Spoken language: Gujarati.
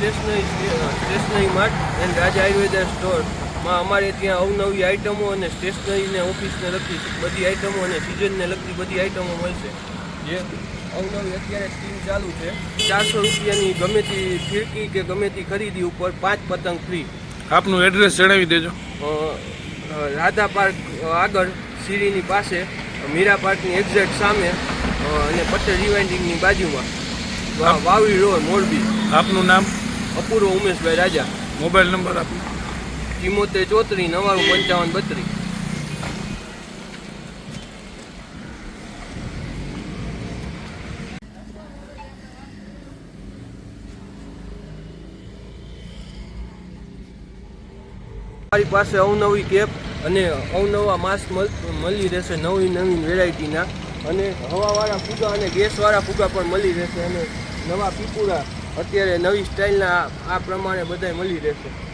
Stationery stationery mart and Raj Ayurveda સ્ટોરમાં અમારે ત્યાં અવનવી આઇટમો અને સ્ટેશનરીને ઓફિસને લગતી બધી આઇટમો અને સિઝનને લગતી બધી આઇટમો મળશે. જે અવનવી અત્યારે સ્કીમ ચાલુ છે. ચારસો રૂપિયાની ગમે તે ફિરકી કે ગમે તે ખરીદી ઉપર પાંચ પતંગ ફ્રી. આપનું એડ્રેસ જણાવી દેજો. રાધા પાર્ક આગળ સીડીની પાસે મીરા પાર્કની એક્ઝેક્ટ સામે અને પટેલ રિવાઇન્ડિંગની બાજુમાં. વાવડી રોડ મોરબી. આપનું નામ? અપૂર્વ ઉમેશભાઈ રાજા. મોબાઈલ નંબર આપનો ચિમોતેર ચોત્રીસ નવાણું પંચાવન બત્રીસ. મારી પાસે અવનવી કેપ અને અવનવા માસ્ક મળી રહેશે નવી નવીન વેરાયટીના અને હવાવાળા ફૂગા અને ગેસવાળા ફૂગા પણ મળી રહેશે અને નવા પીપુરા અત્યારે નવી સ્ટાઇલના આ- પ્રમાણે બધાય મળી રહેશે.